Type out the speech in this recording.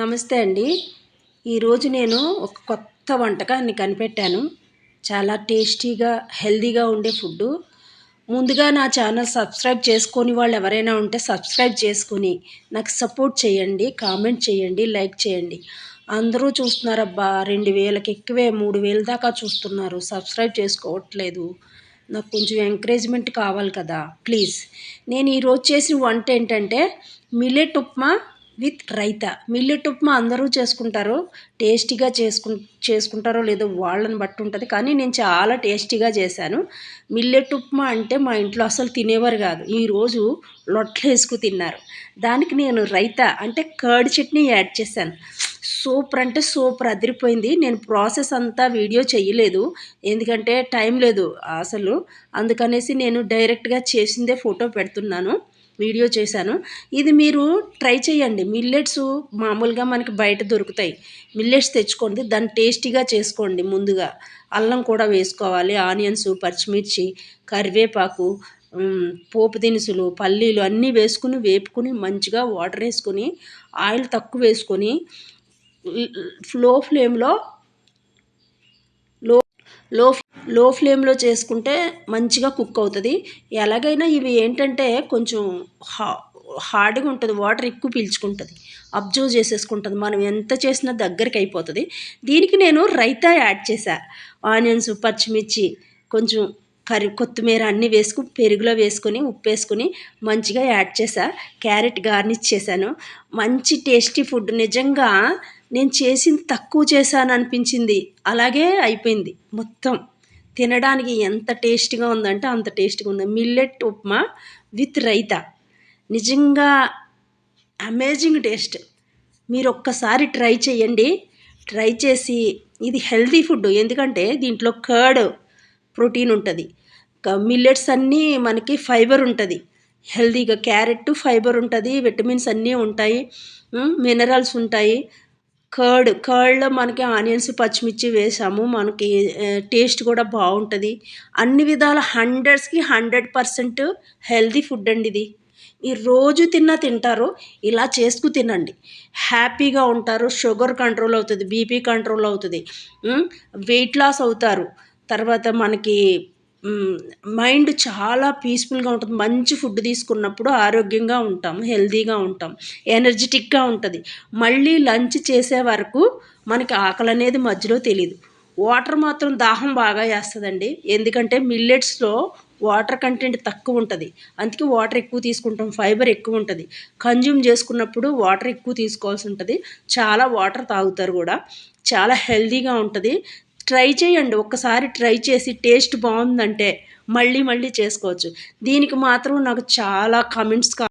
నమస్తే అండి. ఈరోజు నేను ఒక కొత్త వంటకాన్ని కనిపెట్టాను. చాలా టేస్టీగా హెల్దీగా ఉండే ఫుడ్డు. ముందుగా నా ఛానల్ సబ్స్క్రైబ్ చేసుకొని వాళ్ళు ఎవరైనా ఉంటే సబ్స్క్రైబ్ చేసుకొని నాకు సపోర్ట్ చేయండి కామెంట్ చేయండి లైక్ చేయండి. అందరూ చూస్తున్నారబ్బా రెండు వేలకి ఎక్కువే మూడు వేల దాకా చూస్తున్నారు. సబ్స్క్రైబ్ చేసుకోవట్లేదు. నాకు కొంచెం ఎంకరేజ్మెంట్ కావాలి కదా ప్లీజ్. నేను ఈరోజు చేసిన వంట ఏంటంటే millet upma with raita. Millet upma అందరూ చేసుకుంటారు. టేస్టీగా చేసుకు చేసుకుంటారో లేదో వాళ్ళని బట్టి ఉంటుంది. కానీ నేను చాలా టేస్టీగా చేశాను. మిల్లెట్ ఉప్మా అంటే మా ఇంట్లో అసలు తినేవారు కాదు. ఈరోజు లొట్లు వేసుకు తిన్నారు. దానికి నేను రైతా అంటే కర్డ్ చట్నీ యాడ్ చేశాను. సూపర్ అంటే సూపర్ అదిరిపోయింది. నేను ప్రాసెస్ అంతా వీడియో చేయలేదు ఎందుకంటే టైం లేదు అసలు. అందుకనేసి నేను డైరెక్ట్గా చేసిందే ఫోటో పెడుతున్నాను. వీడియో చేశాను. ఇది మీరు ట్రై చేయండి. మిల్లెట్స్ మామూలుగా మనకి బయట దొరుకుతాయి. మిల్లెట్స్ తెచ్చుకోండి. దాన్ని టేస్టీగా చేసుకోండి ముందుగా. అల్లం కూడా వేసుకోవాలి. ఆనియన్స్ పచ్చిమిర్చి కరివేపాకు పోపు దినుసులు పల్లీలు అన్నీ వేసుకుని వేపుకుని మంచిగా వాటర్ వేసుకొని ఆయిల్ తక్కువ వేసుకొని లో ఫ్లేమ్లో లో లో లో ఫ్లేమ్లో చేసుకుంటే మంచిగా కుక్ అవుతుంది. ఎలాగైనా ఇవి ఏంటంటే కొంచెం హా హార్డ్గా ఉంటుంది వాటర్ ఎక్కువ పీల్చుకుంటుంది. అబ్జర్వ్ చేసేసుకుంటుంది. మనం ఎంత చేసినా దగ్గరికి అయిపోతుంది. దీనికి నేను రైతా యాడ్ చేశా. ఆనియన్స్ పచ్చిమిర్చి కొంచెం కర్రీ కొత్తిమీర అన్నీ వేసుకుని పెరుగులో వేసుకొని ఉప్పు వేసుకొని మంచిగా యాడ్ చేసా క్యారెట్ గార్నిష్ చేశాను. మంచి టేస్టీ ఫుడ్. నిజంగా నేను చేసింది తక్కువ చేశాను అనిపించింది. అలాగే అయిపోయింది. మొత్తం. తినడానికి ఎంత టేస్ట్గా ఉందంటే అంత టేస్ట్గా ఉంది. Millet upma with raita. నిజంగా అమేజింగ్ టేస్ట్. మీరు ఒక్కసారి ట్రై చేయండి. ట్రై చేసి ఇది హెల్తీ ఫుడ్. ఎందుకంటే దీంట్లో కర్డ్ ప్రోటీన్ ఉంటుంది. మిల్లెట్స్ అన్నీ మనకి ఫైబర్ ఉంటుంది. హెల్తీగా క్యారెట్ ఫైబర్ ఉంటుంది విటమిన్స్ అన్నీ ఉంటాయి. మినరల్స్ ఉంటాయి. కర్డ్ కర్డ్లో మనకి ఆనియన్స్ పచ్చిమిర్చి వేసాము. మనకి టేస్ట్ కూడా బాగుంటుంది. అన్ని విధాల హండ్రెడ్స్కి హండ్రెడ్ పర్సెంట్ హెల్తీ ఫుడ్ అండి ఇది. ఈ రోజు తిన్నా తింటారు ఇలా చేసుకు తినండి. హ్యాపీగా ఉంటారు షుగర్ కంట్రోల్ అవుతుంది బీపీ కంట్రోల్ అవుతుంది. వెయిట్ లాస్ అవుతారు. తర్వాత మనకి మైండ్ చాలా పీస్ఫుల్గా ఉంటుంది. మంచి ఫుడ్ తీసుకున్నప్పుడు ఆరోగ్యంగా ఉంటాం హెల్తీగా ఉంటాం ఎనర్జెటిక్గా ఉంటుంది. మళ్ళీ లంచ్ చేసే వరకు మనకి ఆకలి అనేది మధ్యలో తెలియదు వాటర్ మాత్రం దాహం బాగా వేస్తుందండి. ఎందుకంటే మిల్లెట్స్లో వాటర్ కంటెంట్ తక్కువ ఉంటుంది. అందుకే వాటర్ ఎక్కువ తీసుకుంటాం. ఫైబర్ ఎక్కువ ఉంటుంది. కన్జ్యూమ్ చేసుకున్నప్పుడు వాటర్ ఎక్కువ తీసుకోవాల్సి ఉంటుంది. చాలా వాటర్ తాగుతారు కూడా. చాలా హెల్తీగా ఉంటుంది. ట్రై చేయండి ఒక్కసారి ట్రై చేసి టేస్ట్ బాగుందంటే మళ్ళీ మళ్ళీ చేసుకోవచ్చు. దీనికి మాత్రం నాకు చాలా కమెంట్స్